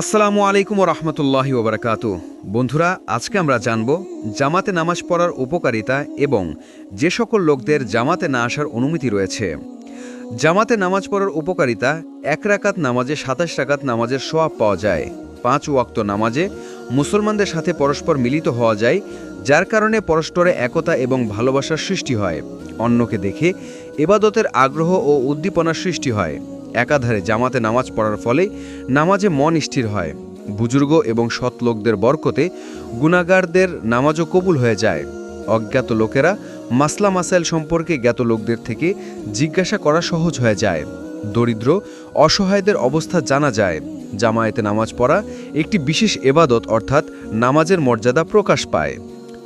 আসসালামু আলাইকুম রহমতুল্লাহি ওবরাকাতু। বন্ধুরা, আজকে আমরা জানব জামাতে নামাজ পড়ার উপকারিতা এবং যে সকল লোকদের জামাতে না আসার অনুমতি রয়েছে। জামাতে নামাজ পড়ার উপকারিতা, এক রাকাত নামাজে সাতাশ রাকাত নামাজের সোয়াব পাওয়া যায়, পাঁচ ওয়াক্ত নামাজে মুসলমানদের সাথে পরস্পর মিলিত হওয়া যায়, যার কারণে পরস্পরে একতা এবং ভালোবাসার সৃষ্টি হয়। অন্যকে দেখে এবাদতের আগ্রহ ও উদ্দীপনার সৃষ্টি হয়। একাধারে জামাতে নামাজ পড়ার ফলে নামাজে মন স্থির হয়। বুজুর্গ এবং সৎ লোকদের বরকতে গুণাগারদের নামাজও কবুল হয়ে যায়। অজ্ঞাত লোকেরা মাসলা মাসাইল সম্পর্কে জ্ঞাত লোকদের থেকে জিজ্ঞাসা করা সহজ হয়ে যায়। দরিদ্র, অসহায়দের অবস্থা জানা যায়। জামায়াতে নামাজ পড়া একটি বিশেষ এবাদত অর্থাৎ নামাজের মর্যাদা প্রকাশ পায়।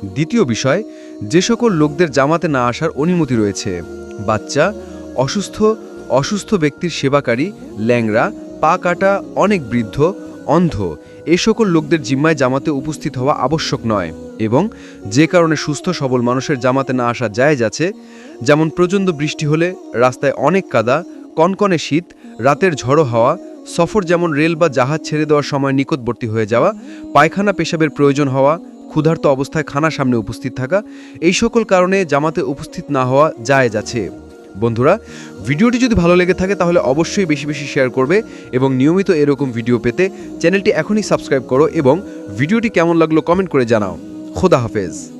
দ্বিতীয় বিষয়, যে সকল লোকদের জামাতে না আসার অনুমতি রয়েছে। বাচ্চা, অসুস্থ অসুস্থ ব্যক্তির সেবাকারী, ল্যাংড়া, পা কাটা, অনেক বৃদ্ধ, অন্ধ, এ সকল লোকদের জিম্মায় জামাতে উপস্থিত হওয়া আবশ্যক নয় এবং যে কারণে সুস্থ সবল মানুষের জামাতে না আসা জায়েজ আছে, যেমন প্রচণ্ড বৃষ্টি হলে, রাস্তায় অনেক কাদা, কনকনে শীত, রাতের ঝড়ো হাওয়া, সফর যেমন রেল বা জাহাজ ছেড়ে দেওয়ার সময় নিকটবর্তী হয়ে যাওয়া, পায়খানা পেশাবের প্রয়োজন হওয়া, ক্ষুধার্ত অবস্থায় খানা সামনে উপস্থিত থাকা, এই সকল কারণে জামাতে উপস্থিত না হওয়া জায়েজ আছে। বন্ধুরা, ভিডিওটি যদি ভালো লেগে থাকে তাহলে অবশ্যই বেশি বেশি শেয়ার করবে এবং নিয়মিত এরকম ভিডিও পেতে চ্যানেলটি এখনই সাবস্ক্রাইব করো এবং ভিডিওটি কেমন লাগল কমেন্ট করে জানাও। খোদা হাফেজ।